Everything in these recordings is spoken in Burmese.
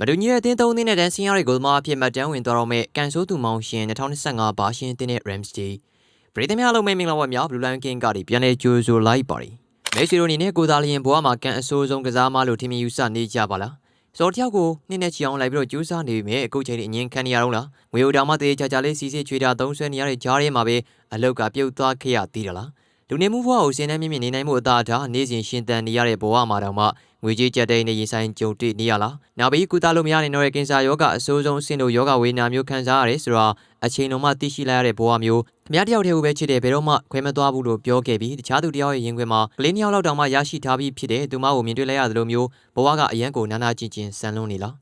မတူညီတဲ့အသင်းသုံးသင်းနဲ့တန်းစင်ရတဲ့ဂိုးသမားအဖြစ်မှတ်တမ်းဝင်သွားတော့မဲ့ကန်ဆိုးသူမောင်ရှင်2025ဘာရှင်အသင်းနဲ့ Ramsey ပြည်သူများလုံးမဲ့မင်္ဂလာပါများ Blue Line King ကဒီပြန်လဲကြိုးဆိုလိုက်ပါရီမဲဆီရိုအနေနဲ့ကိုသားလျင်ဘွားမှာကန်အဆိုးဆုံးကစားမလို့ထင်မြင်ယူဆနေကြပါလားစော်တယောက်ကိုနှစ်နဲ့ချီအောင်လိုက်ပြီးတော့ကြိုးစားနေပြီမဲ့အခုချိန်ကြီးအငင်းခံနေရတော့လားငွေဦးတောင်မှတေးချာချာလေးစီစစ်ချွေတာသုံးဆွဲနေရတဲ့ကြားထဲမှာပဲအလောက်ကပြုတ်သွားခဲ့ရသေးတယ်လား လူနေမှုဘဝကိုစင်နှမ်းမြင့်မြင့်နေနိုင်မှုအသာထားနေ့စဉ်ရှင်သန်နေရတဲ့ဘဝမှာတောင်မှငွေကြေးကြက်တဲ့နေရင်ဆိုင်ကြုံတွေ့နေရလားနောက်ပြီးကုသလို့မရနိုင်တော့တဲ့ကင်ဆာယောဂအဆိုးဆုံးအဆင့်တို့ယောဂဝေဒနာမျိုးခံစားရတယ်ဆိုတော့အချိန်လုံးမှသိရှိလိုက်ရတဲ့ဘဝမျိုးခမရတယောက်တည်းကိုပဲချစ်တယ်ဘယ်တော့မှခွဲမသွားဘူးလို့ပြောခဲ့ပြီးတခြားသူတယောက်ရဲ့ရင်ခွင်မှာကလေးနှစ်ယောက်လောက်တောင်မှရရှိထားပြီးဖြစ်တဲ့သူမကိုမြင်တွေ့လိုက်ရသလိုမျိုးဘဝကအရန်ကိုနာနာကျင်ကျင်ဆန်လွန်းနေလား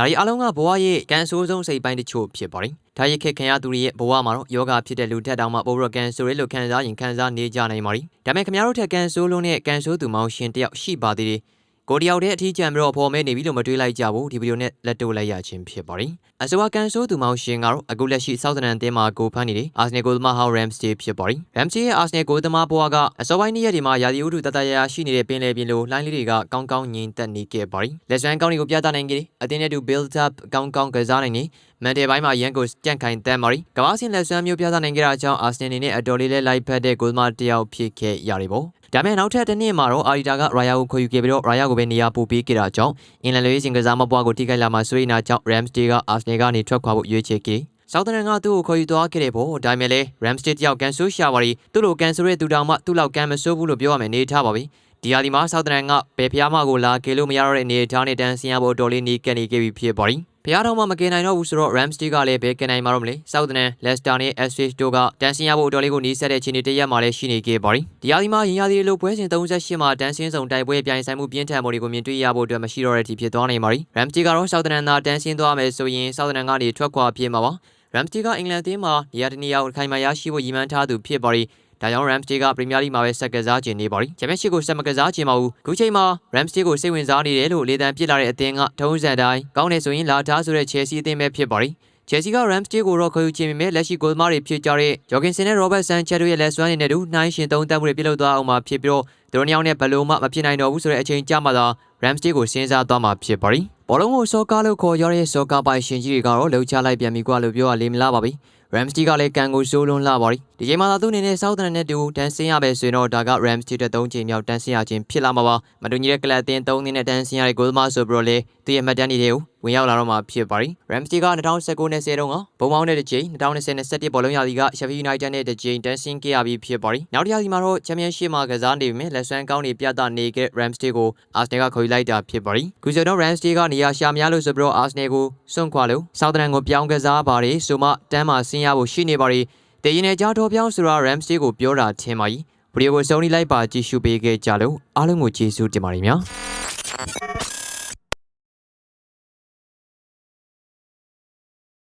ဒါရီအလုံးကဘဝရဲ့ကန်ဆိုးဆုံးစိတ်ပိုင်းတချို့ဖြစ်ပါတယ်။ဒါရီခက်ခံရသူတွေရဲ့ဘဝမှာတော့ယောဂဖြစ်တဲ့လူထက်တောင်မှပိုပြီးကန်ဆိုးရဲလို့ခံစားရင်ခံစားနေကြနိုင်ပါ ರಿ ။ဒါပေမဲ့ခင်ဗျားတို့ထက်ကန်ဆိုးလုံးနဲ့ကန်ဆိုးသူမောင်ရှင်တယောက်ရှိပါသေးတယ်။ ကိုတယောက်တည်းအထီးကျန်ပြီးတော့ဖော်မဲနေပြီလို့မတွေးလိုက်ကြဘူးဒီဗီဒီယိုနဲ့လက်တိုးလိုက်ရခြင်းဖြစ်ပါတယ်အစဝကန်ဆိုးသူမောင်ရှင်ကတော့အခုလက်ရှိစောက်တနန်အသင်းမှာကိုဖမ်းနေတဲ့အာဆနယ်ကိုသမားဟောင်းရမ်စတေးဖြစ်ပါတယ်ရမ်စတေးရဲ့အာဆနယ်ကိုသမားဘွားကအစောပိုင်းနေ့ရက်ဒီမှာရာသီဥတုတတရရရှိနေတဲ့ပင်လယ်ပြင်လိုလိုင်းလေးတွေကကောင်းကောင်းညင်တက်နေခဲ့ပါတယ်လက်စွမ်းကောင်းတွေကိုပြသနိုင်ခဲ့တယ်အသင်းရဲ့သူ build up ကောင်းကောင်းကစားနိုင်တယ် မန်တယ်ပိုင်းမှာရန်ကိုကြန့်ခိုင်တမ်းပါရီကမ္ဘာစင်လက်စွမ်းမျိုးပြသနိုင်ခဲ့တာကြောင့်အာဆနယ်အနေနဲ့အတော်လေးလဲလိုက်ဖက်တဲ့ဂိုးသမားတစ်ယောက်ဖြစ်ခဲ့ရတယ်ပေါ့ဒါပေမဲ့နောက်ထပ်တစ်နေ့မှာတော့အာရီတာကရာယာကိုခေါ်ယူခဲ့ပြီးတော့ရာယာကိုပဲနေရာပို့ပေးခဲ့တာကြောင့်အင်လန်လိုရေးစင်ကစားမပွားကိုထိခိုက်လာမှဆွေးနာကြောင့် Ramsey ကအာဆနယ်ကနေထွက်ခွာဖို့ရွေးချယ်ခဲ့ဆောက်တန်ကသူ့ကိုခေါ်ယူသွားခဲ့တယ်ပေါ့ဒါပေမဲ့လည်း Ramsey တယောက်ကန်ဆိုးရှာပါရီသူ့လိုကန်ဆိုးတဲ့သူတောင်မှသူ့လောက်ကန်မဆိုးဘူးလို့ပြောရမယ်နေထားပါပြီဒီဟာဒီမှာဆောက်တန်ကဘယ်ဖျားမကိုလာကေလို့မရတော့တဲ့အနေအထားနဲ့တန်းဆင်းရဖို့တော်လေးနေကနေခဲ့ပြီဖြစ်ပါရီ ဖျားတော့မှမကင်နိုင်တော့ဘူးဆိုတော့ Ramsey ကလည်းဘယ်ကင်နိုင်မှာတော့မလဲဆောက်တန် Leicester နဲ့ Ipswich တို့ကတန်းဆင်းရဖို့တော်လေးကိုနီးစက်တဲ့ခြေနေတရက်မှလည်းရှိနေခဲ့ပါရီဒီဟာဒီမှာရင်ရသည်လို့ပွဲစဉ်38မှာတန်းဆင်းဆောင်တိုက်ပွဲပြိုင်ဆိုင်မှုပြင်းထန်မှုတွေကိုမြင်တွေ့ရဖို့အတွက်မရှိတော့တဲ့အထိဖြစ်သွားနိုင်ပါရီ Ramsey ကတော့ဆောက်တန်သာတန်းဆင်းသွားမယ်ဆိုရင်ဆောက်တန်ကနေထွက်ခွာပြေးမှာပါ Ramsey ကအင်္ဂလန်အသင်းမှာနေရာတနေရာကိုခိုင်မာရရှိဖို့ရည်မှန်းထားသူဖြစ်ပါရီ ဒါကြောင့် Ramsey ကပရီးမီးယားလိမှာပဲဆက်ကစားခြင်းနေပါရီချန်ပီယံရှစ်ကိုဆက်မကစားခြင်းမဟုတ်ခုချိန်မှာ Ramsey ကိုစိတ်ဝင်စားနေတယ်လို့လေတံပြစ်လာတဲ့အသင်းကထုံးစံတိုင်းကောင်းတယ်ဆိုရင်လာထားဆိုတဲ့ Chelsea အသင်းပဲဖြစ်ပါရီချယ်ဆီက Ramsey ကိုတော့ခေါ်ယူခြင်းပေမဲ့လက်ရှိဂိုးသမားတွေဖြစ်ကြတဲ့ Jorgensen နဲ့ Robert Sanchez တို့ရဲ့လက်စွမ်းရည်နဲ့တူနှိုင်းရှင်သုံးသပ်မှုတွေပြုလုပ်သွားအောင်မှာဖြစ်ပြီးတော့သူတို့နှစ်ယောက်နဲ့ဘယ်လိုမှမဖြစ်နိုင်တော့ဘူးဆိုတဲ့အချိန်ကြာမှသာ Ramsey ကိုစဉ်းစားသွားမှာဖြစ်ပါရီဘောလုံးကိုစောကားလို့ခေါ်ရတဲ့စောကားပိုင်ရှင်ကြီးတွေကတော့လှုပ်ချလိုက်ပြန်ပြီကွာလို့ပြောရလေမလားပါပြီ Ramsey ကလည်းကန်ကိုစိုးလွန်းလာပါရီဒီချိန်မှာသာသူအနေနဲ့စောက်တန်နဲ့တူတန်းဆင်းရပဲဆိုရင်တော့ဒါက Ramsey တဲ့၃ချိန်မြောက်တန်းဆင်းရခြင်းဖြစ်လာမှာပါမတူညီတဲ့ကလပ်အသင်း၃နှစ်နဲ့တန်းဆင်းရတဲ့ဂိုးသမားဆိုပြီးတော့လေသူရဲ့မှတ်တမ်းတွေကိုဝင်ရောက်လာတော့မှာဖြစ်ပါရီ Ramsey က2019နဲ့10တုန်းကဘုံပေါင်းတဲ့တစ်ချိန်2020နဲ့17ဘောလုံးရာသီက Sheffield United နဲ့တစ်ချိန်တန်းဆင်းခဲ့ရပြီးဖြစ်ပါရီနောက်တစ်ရာသီမှာတော့ Championship မှာကစားနေပြီလက်စွမ်းကောင်းနေပြသနေခဲ့ Ramsey ကို Arsenal ကခေါ်ယူလိုက်တာဖြစ်ပါရီခုဆိုတော့ Ramsey ကနေရာရှာများလို့ဆိုပြီးတော့ Arsenal ကိုစွန့်ခွာလို့ Southampton ကိုပြောင်းကစားပါတယ်ဆိုမှတန်းမှာဆင်းရဖို့ရှိနေပါရီတည်ရင်တဲ့ကြောတော်ပြောင်းဆိုတာ Ramsey ကိုပြောတာထင်ပါ යි ဗီဒီယိုကိုစုံလိုက်ပါကြည့်ရှုပေးခဲ့ကြလို့အားလုံးကိုကျေးဇူးတင်ပါတယ်များ